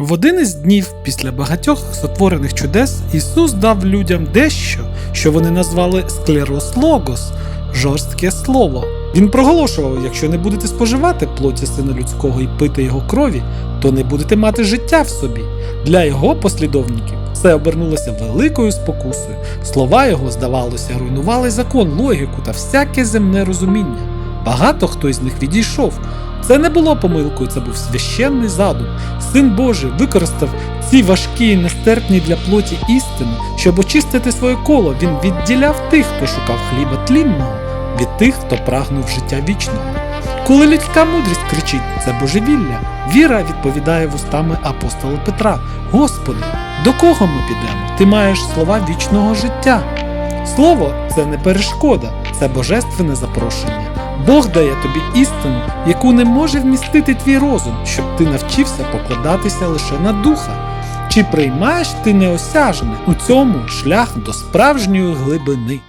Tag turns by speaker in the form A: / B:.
A: В один із днів після багатьох сотворених чудес Ісус дав людям дещо, що вони назвали склероз логос жорстке слово. Він проголошував: якщо не будете споживати плоті сина людського і пити його крові, то не будете мати життя в собі. Для його послідовників це обернулося великою спокусою. Слова його, здавалося, руйнували закон, логіку та всяке земне розуміння. Багато хто із них відійшов. Це не було помилкою, це був священний задум. Син Божий використав ці важкі і нестерпні для плоті істини, щоб очистити своє коло. Він відділяв тих, хто шукав хліба тлінного, від тих, хто прагнув життя вічного. Коли людська мудрість кричить це божевілля, віра відповідає вустами апостола Петра: Господи, до кого ми підемо? Ти маєш слова вічного життя. Слово це не перешкода, це божественне запрошення. Бог дає тобі істину, яку не може вмістити твій розум, щоб ти навчився покладатися лише на духа. Чи приймаєш ти неосяжне у цьому шлях до справжньої глибини?